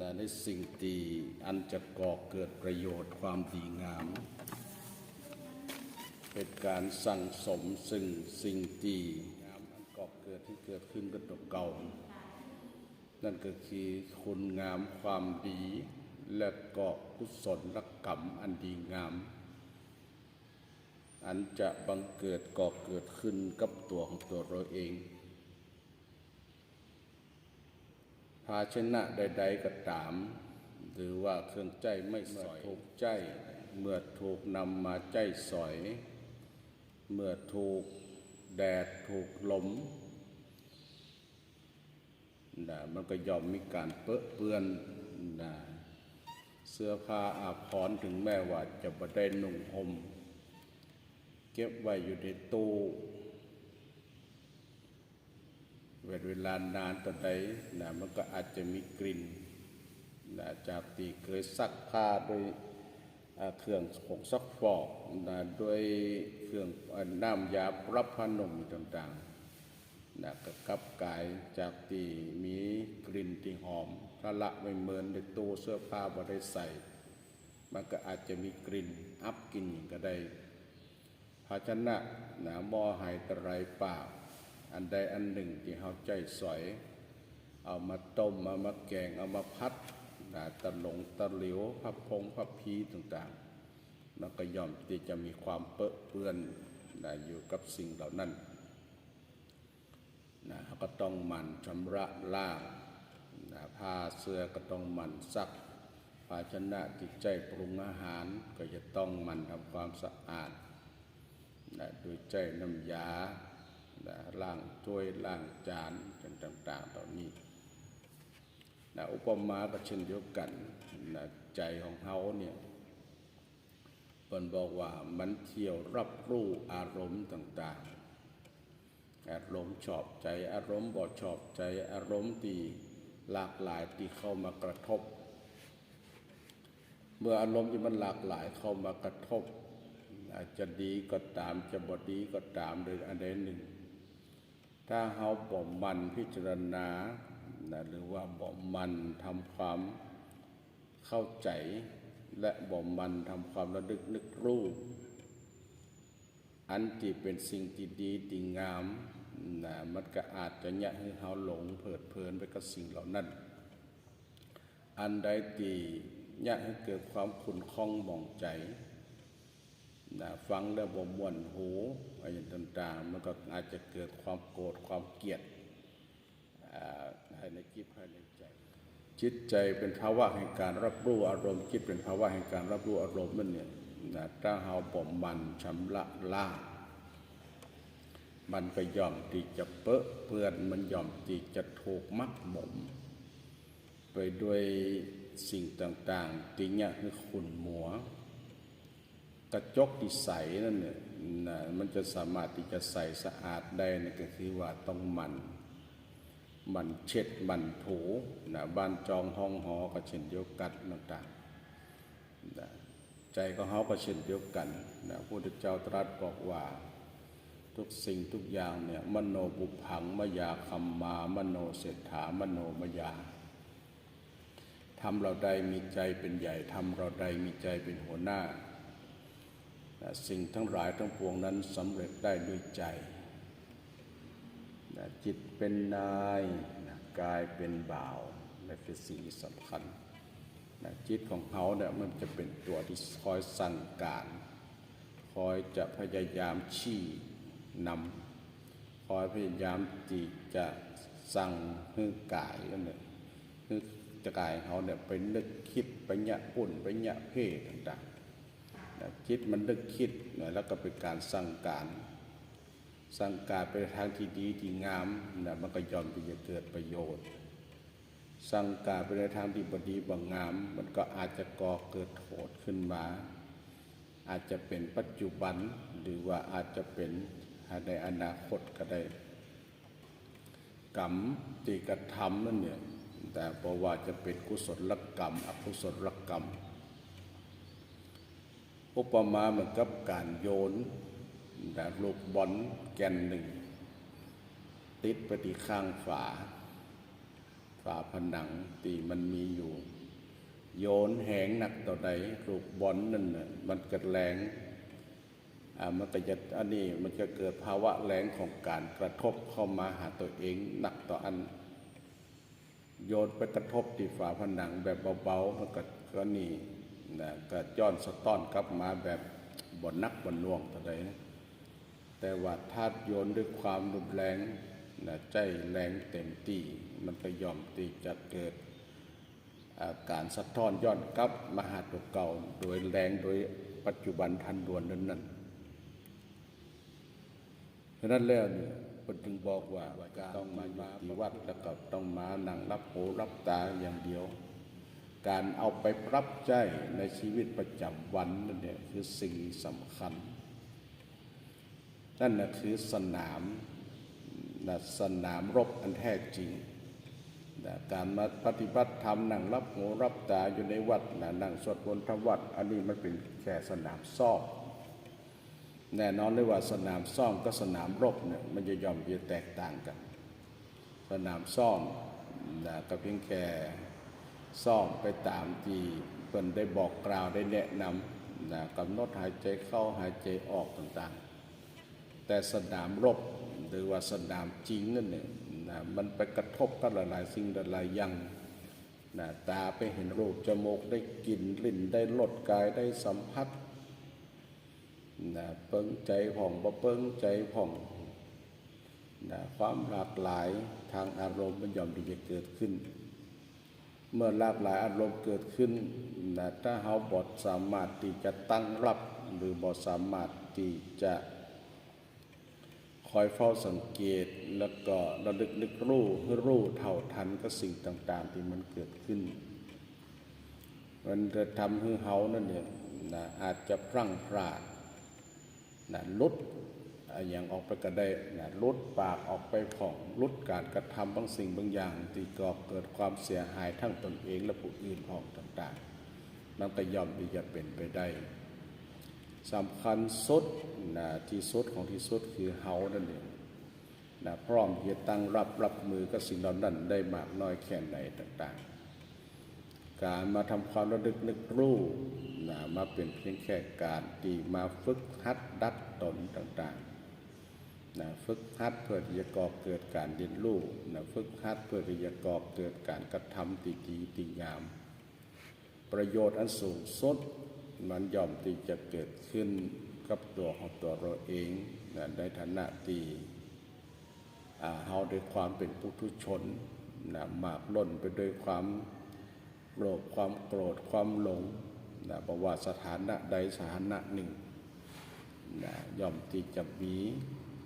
นะในสิ่งที่อันจะก่อเกิดประโยชน์ความดีงาม เป็นการสั่งสมซึ่งสิ่งที่งามอันก่อเกิดที่เกิดขึ้นกับตัวเก่า นั่นก็คือคุณงามความดี และก็กุศลรกรรมอันดีงาม อันจะบังเกิดก่อเกิดขึ้นกับตัวของตัวเราเอง ภาชนะใด ๆก็ตาม หรือว่าเครื่องใจไม่สอยถูกใจ เมื่อถูกนำมาใจสอย เมื่อถูกแดดถูกลมนะมันก็ย่อมมีการเปื้อเปื้อนนะเสื้อผ้าอาภรณ์ถึงแม้ว่าจะบ่ได้นุ่งห่มเก็บไว้อยู่ในตู้ เวลาเวลานานต่อใดนะมันก็อาจจะมีกลิ่นนะจากตีเคยซักผ้าด้วยเครื่องผงซักฟอกนะด้วยเครื่องน้ำยาปรับผ้านุ่มต่างๆนะก็กลับกายจากตีมีกลิ่นที่หอม ถ้าละไม่เหมือนในตู้เสื้อผ้าบ่ได้ใส่ มันก็อาจจะมีกลิ่นอับกลิ่นก็ได้ ภาชนะหนาหม้อไหตะไรเปล่า อันใดอันหนึ่งที่เฮาใจสอย เอามาต้มเอามาแกงเอามาพัดนะตะหลงตะหลวพับพงพับพีต่างๆมันก็ย่อมที่จะมีความเปื้อเปื้อนนะอยู่กับสิ่งเหล่านั้นนะก็ต้องมันชำระล้างนะผ้าเสื้อก็ต้องมันซัก ภาชนะจิตใจปรุงอาหาร ก็จะต้องมันทำความสะอาดนะโดยใจน้ำยา ล้างถ้วยล้างจานต่างๆเหล่านี้นะอุปมาก็เช่นเดียวกันนะใจของเขาเนี่ยเปินบอกว่ามันเที่ยวรับรู้อารมณ์ต่างๆ อารมณ์ชอบใจอารมณ์บ่ชอบใจอารมณ์ที่หลากหลายที่เข้ามากระทบ เมื่ออารมณ์ที่มันหลากหลายเข้ามากระทบ อาจจะดีก็ตามจะบดีก็ตามหรืออันใดหนึ่ง ถ้าเขาบ่มมันพิจารณานะหรือว่าบ่มมันทำความเข้าใจ และบ่มมันทำความระลึกนึกรู้อันที่เป็นสิ่งที่ดีที่งามนะมันก็อาจจะยะให้เขาหลงเพลิดเพลินไปกับสิ่งเหล่านั้น อันใดที่ยะให้เกิดความขุ่นข้องหมองใจ นะฟังแล้วบ่มวนหูอะไรต่างๆมันก็อาจจะเกิดความโกรธความเกลียดในจิตภายในใจ จิตใจเป็นภาวะแห่งการรับรู้อารมณ์จิตเป็นภาวะแห่งการรับรู้อารมณ์นั่นเนี่ยนะถ้าเฮาบ่มมันชำระล้างมันก็ย่อมที่จะเปอะเปื้อนมันย่อมที่จะถูกมักหมม ไปด้วยสิ่งต่างๆที่เนี่ยคือขุนหมัว กระจกที่ใสนั่นเนี่ยนะมันจะสามารถที่จะใสสะอาดได้นั่นก็คือว่าต้องมันมันเช็ดมันถูนะบ้านจองห้องหอก็เช่นเดียวกันต่างๆนะใจของเขาก็เช่นเดียวกันนะพระพุทธเจ้าตรัสบอกว่าทุกสิ่งทุกอย่างเนี่ยมโนบุพังมยาคัมมามโนเศรษฐามโนมยาทำเราใดมีใจเป็นใหญ่ทำเราใดมีใจเป็นหัวหน้า สิ่งทั้งหลายทั้งปวงนั้นสำเร็จได้ด้วยใจ จิตเป็นนายกายเป็นบ่าวและเป็นสิ่งที่สำคัญจิตของเขาเนี่ยมันจะเป็นตัวที่คอยสั่งการ คอยจะพยายามชี้นำคอยพยายามที่จะสั่งให้กายนั่นเนี่ยให้จะกายเขาเนี่ยไปนึกคิดไปหยะปุ่นไปหยะเพ่ต่าง ๆนะจิตมันนึกคิดนะแล้วก็เป็นการสั่งการสั่งการไปทางที่ดีที่งามนะมันก็ยอมที่จะเกิดประโยชน์สั่งการไปในทางที่บดีบางงาม มันก็อาจจะก่อเกิดโทษขึ้นมา อาจจะเป็นปัจจุบันหรือว่าอาจจะเป็นในอนาคตก็ได้กรรมที่กระทำนั่นเนี่ยแต่เพราะว่าจะเป็นกุศลกรรม อกุศลกรรม อุปมาเหมือนกับการโยนแต่ลูกบอลแกนหนึ่ง ติดไปที่ข้างฝา ฝาผนังตีมันมีอยู่ โยนแหงหนักต่อใดลูกบอลนั่นน่ะมันเกิดแรงอ่ามันก็จะอันนี้มันจะเกิดภาวะแรงของการกระทบเข้ามาหาตัวเองหนักต่ออัน โยนไปกระทบที่ฝาผนังแบบเบาๆมันก็ก็นี่ นะก็ย้อนสะต้อนกลับมาแบบบ่นนักบ่นน่วงเท่าใดนะแต่ว่าถ้าโยนด้วยความรุนแรงนะใจแรงเต็มที่มันก็ยอมที่จะเกิดอาการสะท้อนย้อนกลับมาหาตัวเก่าโดยแรงโดยปัจจุบันทันด่วนนั้นนั้นฉะนั้นแล้วเนี่ยคนจึงบอกว่าต้องมาอยู่ที่วัดแล้วก็ต้องมานั่งรับหูรับตาอย่างเดียว การเอาไปปรับใจในชีวิตประจำวันนั่นเนี่ยคือสิ่งสำคัญ นั่นนะคือสนามนะสนามรบอันแท้จริงนะการมาปฏิบัติธรรมนั่งรับหูรับตาอยู่ในวัดนะนั่งสวดมนต์ทำวัด อันนี้มันเป็นแค่สนามซ่อมแน่นอนเลยว่าสนามซ่อมก็สนามรบเนี่ยมันจะย่อมจะแตกต่างกัน สนามซ่อมนะก็เพียงแค่ ซ่อมไปตามที่เพิ่นได้บอกกล่าวได้แนะนำนะกำหนดหายใจเข้าหายใจออกต่างๆ แต่สนามรบหรือว่าสนามจริงนั่นเนี่ยนะมันไปกระทบกับหลายๆสิ่งหลายอย่างนะตาไปเห็นรูปจมูกได้กลิ่นลิ้นได้รสกายได้สัมผัสนะเปิงใจผ่องบ่เปิงใจผ่องนะความหลากหลายทางอารมณ์มันย่อมที่จะเกิดขึ้น เมื่อหลากหลายอารมณ์เกิดขึ้นนะถ้าเฮาบอดสามารถที่จะตั้งรับหรือบอดสามารถที่จะคอยเฝ้าสังเกตแล้วก็ระลึกนึกรู้ให้รู้เท่าทันกับสิ่งต่างๆ ที่มันเกิดขึ้น มันจะทำให้เฮานั่นเนี่ยนะอาจจะพรั่งพลาดนะลด อย่างออกไปก็ได้นะลดปากออกไปผ่องลดการกระทำบางสิ่งบางอย่างที่ก่อเกิดความเสียหายทั้งตนเองและผู้อื่นผ่องต่างๆมันก็ย่อมที่จะเป็นไปได้สำคัญสุดนะที่สุดของที่สุดคือเฮานั่นเองนะพร้อมที่จะตั้งรับรับมือกับสิ่งเหล่านั้นได้มากน้อยแค่ไหนต่างๆ การมาทำความระลึกนึกรู้นะมาเป็นเพียงแค่การที่มาฝึกหัดดัดตนต่างๆ นะฝึกหัดเพื่อที่จะก่อเกิดการเรียนรู้นะฝึกหัดเพื่อที่จะก่อเกิดการกระทำที่ดีที่งาม ประโยชน์อันสูงสุดมันย่อมที่จะเกิดขึ้นกับตัวของตัวเราเองนะในฐานะที่เฮาด้วยความเป็นปุถุชนนะมากล้นไปด้วยความโลภความโกรธความหลงนะบอกว่าสถานะใดสถานะหนึ่งนะย่อมที่จะมี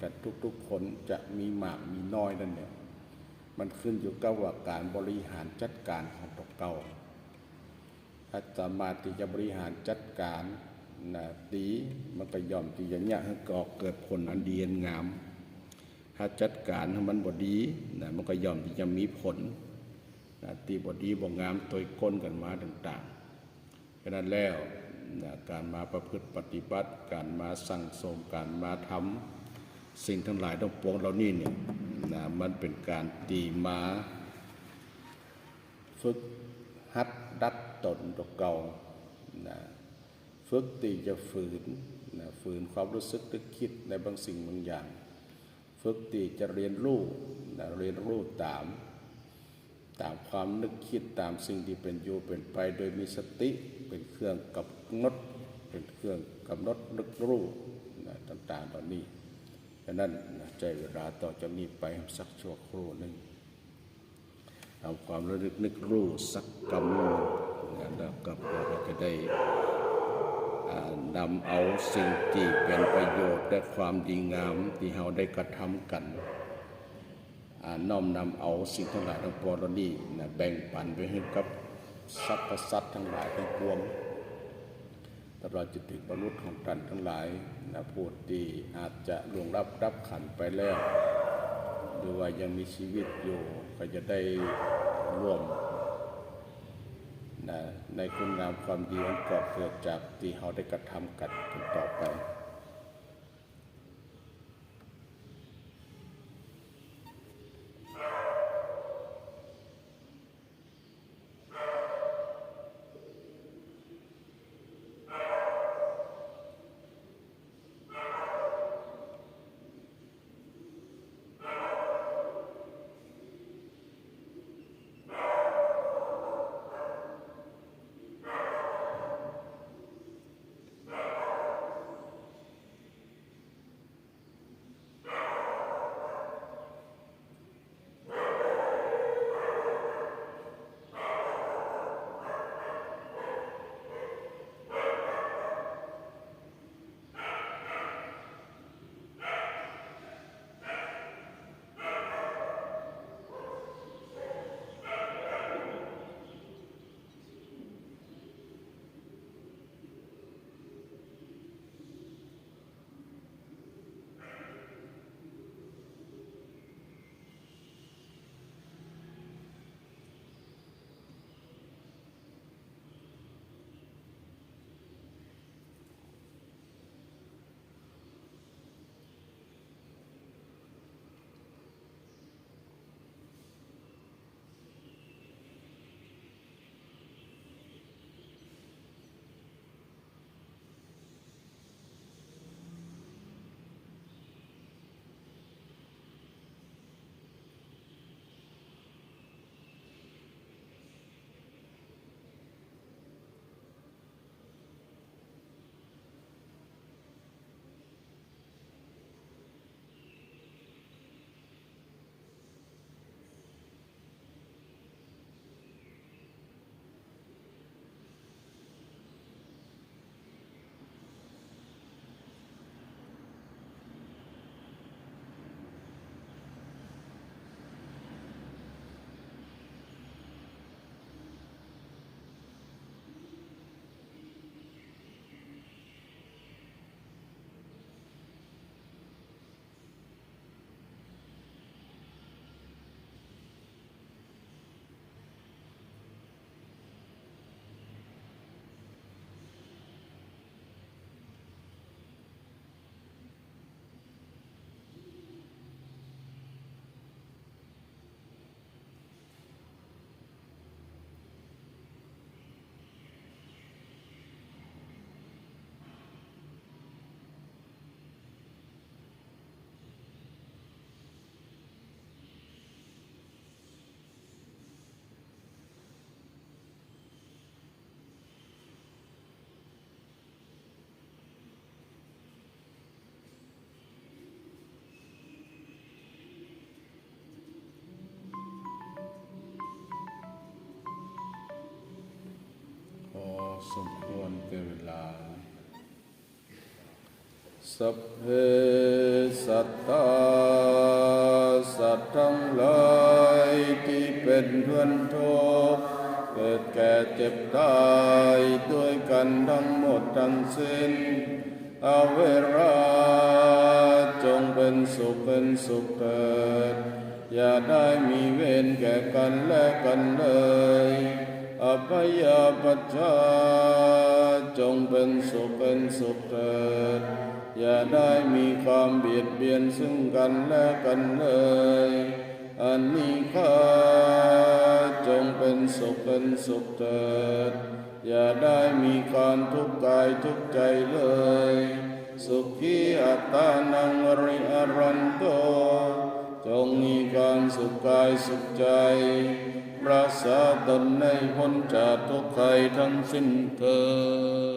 กันทุกๆคนจะมีมากมีน้อยนั่นเนี่ยมันขึ้นอยู่กับว่าการบริหารจัดการของตัวเก่าถ้าสามารถที่จะบริหารจัดการนะดีมันก็ย่อมที่จะเนี่ยให้ก่อเกิดผลอันดีอันงาม ถ้าจัดการให้มันบดีนะมันก็ย่อมที่จะมีผลนะตีบดีบ่งามตัวก้นกันมาต่างๆฉะนั้นแล้วนะการมาประพฤติปฏิบัติ การมาสั่งสมการมาทำ สิ่งทั้งหลายทั้งปวงเหล่านี้เนี่ยนะมันเป็นการตีมาฝึกหัดดัดตนตัวเก่านะฝึกตีจะฝืนนะฝืนความรู้สึกนึกคิดในบางสิ่งบางอย่าง ฝึกตีจะเรียนรู้นะเรียนรู้ตาม ตามความนึกคิดตามสิ่งที่เป็นอยู่เป็นไป โดยมีสติเป็นเครื่องกับนดเป็นเครื่องกำหนดนึกรู้นะต่างๆเหล่านี้ ดังนั้นใจเวลาต่อจากนี้ไปสักชั่วครู่หนึ่งทำความระลึกนึกรู้สักกำมือนะแล้วก็เราจะได้นำเอาสิ่งที่เป็นประโยชน์และความดีงามที่เราได้กระทำกันน้อมนำเอาสิ่งทั้งหลายทั้งปวงเหล่านี้แบ่งปันไปให้กับสรรพสัตว์ทั้งหลายทั้งปวง ตลอดจิตถึงบรรลุของท่านทั้งหลายนะผู้ที่อาจจะล่วงรับรับขันไปแล้ว หรือว่ายังมีชีวิตอยู่ ก็จะได้ร่วมนะในคุณงามความดีอันก่อเกิดจากที่เขาได้กระทำกันต่อไป สมควรแก่เวลา สัพเพสัตตาสัตว์ทั้งหลายที่เป็นเพื่อนทุกเกิดแก่เจ็บตายด้วยกันทั้งหมดทั้งสิ้นอาเวราจงเป็นสุขเป็นสุขเถิด อย่าได้มีเวรแก่กันและกันเลย อภัยปัจจาจงเป็นสุขเป็นสุขเถิดอย่าได้มีความเบียดเบียนซึ่งกันและกันเลย อันนี้ข้าจงเป็นสุขเป็นสุขเถิดอย่าได้มีความทุกข์กายทุกข์ใจเลย สุขีอัตตานังริอรันโต จงมีการสุขกายสุขใจ ประสาตนในพ้นจากทุกข์ภัยทั้งสิ้นเธอ